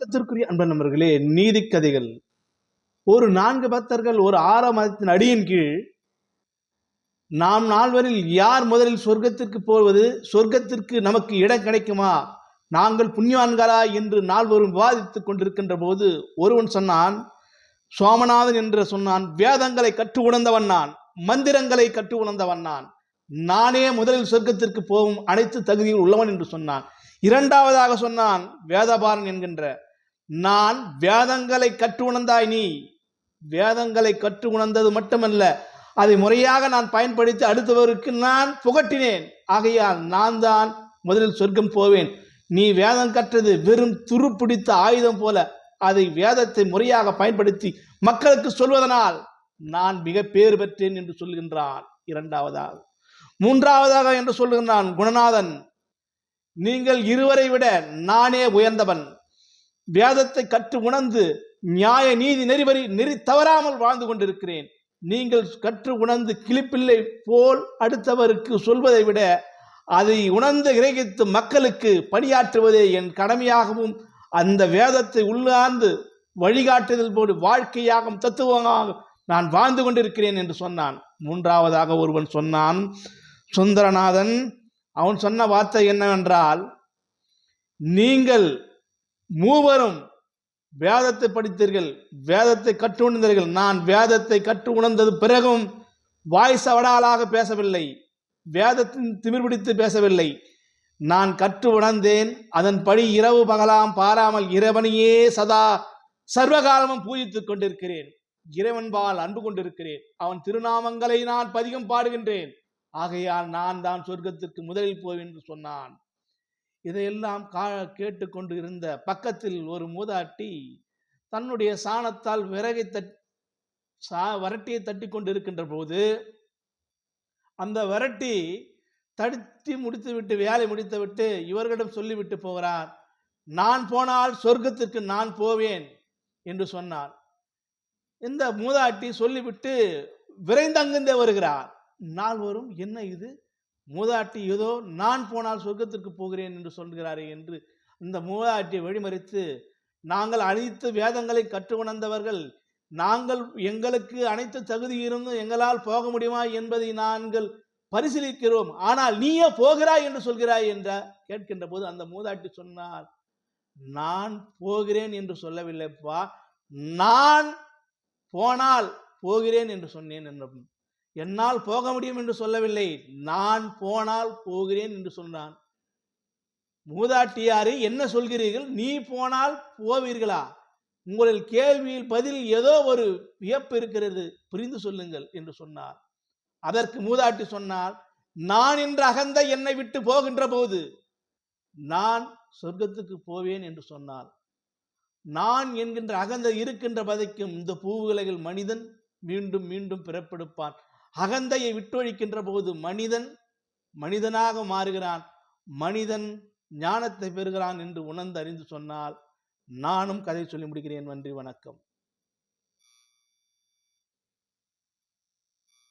வணக்கத்திற்குரிய அன்பன் நண்பர்களே நீதி கதைகள் ஒரு நான்கு பக்தர்கள் ஒரு ஆறாம் மதத்தின் அடியின் கீழ் நாம் நால்வரில் யார் முதலில் சொர்க்கத்திற்கு போவது சொர்க்கத்திற்கு நமக்கு இடம் கிடைக்குமா? நாங்கள் புண்ணியவான்களா என்று நால்வரும் விவாதித்துக் கொண்டிருக்கின்ற போது ஒருவன் சொன்னான் சோமநாதன் என்று சொன்னான் வேதங்களை கற்று உணர்ந்தவன் நான் மந்திரங்களை கற்று உணர்ந்தவன் நான். நானே முதலில் சொர்க்கத்திற்கு போகும் அனைத்து தகுதியில் உள்ளவன் என்று சொன்னான். இரண்டாவதாக சொன்னான் வேதபாரன் என்கின்ற நான் வேதங்களை கற்று உணர்ந்தாய் நீ. வேதங்களை கற்று உணர்ந்தது மட்டுமல்ல அதை முறையாக நான் பயன்படுத்தி அடுத்தவருக்கு நான் புகட்டினேன். ஆகையால் நான் தான் முதலில் சொர்க்கம் போவேன். நீ வேதம் கற்றது வெறும் துருப்பிடித்த ஆயுதம் போல அதை வேதத்தை முறையாக பயன்படுத்தி மக்களுக்கு சொல்வதனால் நான் மிக பேர் பெற்றேன் என்று சொல்கின்றான் இரண்டாவதாக. மூன்றாவதாக என்று சொல்கின்றான் குணநாதன் நீங்கள் இருவரை விட நானே உயர்ந்தவன். வேதத்தை கற்று உணர்ந்து நியாய நீதி நெறிவரி நெறி தவறாமல் வாழ்ந்து கொண்டிருக்கிறேன். நீங்கள் கற்று உணர்ந்து கிளிப்பிள்ளை போல் அடுத்தவருக்கு சொல்வதை விட அதை உணர்ந்து கிரகித்து மக்களுக்கு பணியாற்றுவதே என் கடமையாகவும் அந்த வேதத்தை உள்ளார்ந்து வழிகாட்டுதல் போடு வாழ்க்கையாகவும் தத்துவமாக நான் வாழ்ந்து கொண்டிருக்கிறேன் என்று சொன்னான். மூன்றாவதாக ஒருவன் சொன்னான் சுந்தரநாதன் அவன் சொன்ன வார்த்தை என்னவென்றால் நீங்கள் மூவரும் வேதத்தை படித்தீர்கள் வேதத்தை கற்று உணர்ந்தீர்கள். நான் வேதத்தை கற்று உணர்ந்தது பிறகும் வாய் சவடாலாக பேசவில்லை வேதத்தின் திமிர் பிடித்து பேசவில்லை. நான் கற்று உணர்ந்தேன் அதன்படி இரவு பகலாம் பாராமல் இறைவனையே சதா சர்வகாலமும் பூஜித்துக் கொண்டிருக்கிறேன். இறைவன்பால் அன்பு கொண்டிருக்கிறேன் அவன் திருநாமங்களை நான் பதிகம் பாடுகின்றேன். ஆகையால் நான் தான் சொர்க்கத்திற்கு முதலில் போவேன் என்று சொன்னான். இதையெல்லாம் கா கேட்டுக்கொண்டு இருந்த பக்கத்தில் ஒரு மூதாட்டி தன்னுடைய சாணத்தால் விறகை தட் சா வரட்டியை தட்டி கொண்டு இருக்கின்ற போது அந்த வரட்டி தடுத்தி முடித்து விட்டு வேலை முடித்து விட்டு இவர்களிடம் சொல்லிவிட்டு போகிறார் நான் போனால் சொர்க்கத்திற்கு நான் போவேன் என்று சொன்னார். இந்த மூதாட்டி சொல்லிவிட்டு விரைந்தங்கிருந்தே வருகிறார். நால்வரும் என்ன இது? மூதாட்டி ஏதோ நான் போனால் சொர்க்கத்திற்கு போகிறேன் என்று சொல்கிறாரே என்று இந்த மூதாட்டியை வழிமறித்து நாங்கள் அனைத்து வேதங்களை கற்று உணர்ந்தவர்கள் நாங்கள் எங்களுக்கு அனைத்து தகுதி இருந்தும் எங்களால் போக முடியுமா என்பதை நாங்கள் பரிசீலிக்கிறோம். ஆனால் நீயே போகிறாய் என்று சொல்கிறாய் என்ற கேட்கின்ற போது அந்த மூதாட்டி சொன்னார் நான் போகிறேன் என்று சொல்லவில்லைப்பா. நான் போனால் போகிறேன் என்று சொன்னேன் என்ற என்னால் போக முடியும் என்று சொல்லவில்லை. நான் போனால் போகிறேன் என்று சொன்னான். மூதாட்டியாரு என்ன சொல்கிறீர்கள்? நீ போனால் போவீர்களா? உங்களில் கேள்வியில் பதில் ஏதோ ஒரு வியப்பு இருக்கிறது. புரிந்து சொல்லுங்கள் என்று சொன்னார். அதற்கு மூதாட்டி சொன்னார் நான் என்ற அகந்த என்னை விட்டு போகின்ற போது நான் சொர்க்கத்துக்கு போவேன் என்று சொன்னார். நான் என்கின்ற அகந்த இருக்கின்ற பதைக்கும் இந்த பூவுலகில் மனிதன் மீண்டும் மீண்டும் பிறப்பெடுப்பான். அகந்தையை விட்டொழிக்கின்ற போது மனிதன் மனிதனாக மாறுகிறான். மனிதன் ஞானத்தை பெறுகிறான் என்று உணர்ந்து அறிந்து சொன்னால் நானும் கதை சொல்லி முடிக்கிறேன். நன்றி வணக்கம்.